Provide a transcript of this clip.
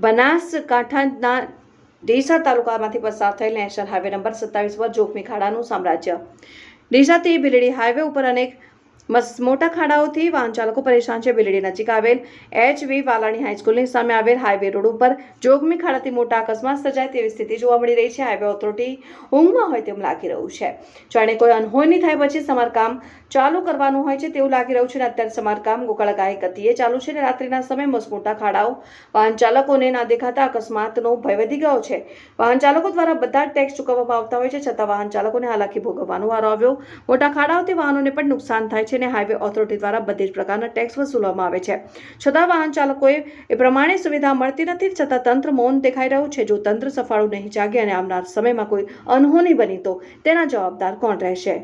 બનાસકાંઠાના ડીસા તાલુકામાંથી પસાર થયેલ નેશનલ હાઈવે નંબર સત્તાવીસ પર જોખમી ખાડાનું સામ્રાજ્ય. ડીસાથી બિલડી હાઈવે ઉપર અનેક મોટા ખાડાઓથી વાહન ચાલકો પરેશાન છે. બિલડી નજીક આવેલ એચ વી વાલાણી હાઈસ્કૂલની સામે આવેલ હાઈવે રોડ ઉપર જોગમી ખાડાથી મોટા અકસ્માત સર્જાય તેવી સ્થિતિ જોવા મળી રહી છે. હાઈવે ઓથોરિટી ઊંઘમાં હોય તેમ લાગી રહ્યું છે. જાણે કોઈ અનહોની થાય પછી સમારકામ ચાલુ કરવાનું હોય છે તેવું લાગી રહ્યું છે અને અત્યારે સમારકામ ગોકળગાય ગતિએ ચાલુ છે અને રાત્રિના સમયે મસમોટા ખાડાઓ વાહન ચાલકોને ના દેખાતા અકસ્માતનો ભય વધી ગયો છે. વાહન ચાલકો દ્વારા બધા જ ટેક્સ ચૂકવવામાં આવતા હોય છે છતાં વાહન ચાલકોને હાલાકી ભોગવવાનો વારો આવ્યો. મોટા ખાડાઓથી વાહનોને પણ નુકસાન થાય છે અને હાઈવે ઓથોરિટી દ્વારા બધી જ પ્રકારના ટેક્સ વસૂલવામાં આવે છે. છતાં વાહન ચાલકોએ એ પ્રમાણે સુવિધા મળતી નથી, છતાં તંત્ર મૌન દેખાઈ રહ્યું છે. જો તંત્ર સફાળું નહીં જાગે અને આવનાર સમયમાં કોઈ અનહોની બની તો તેના જવાબદાર કોણ રહેશે?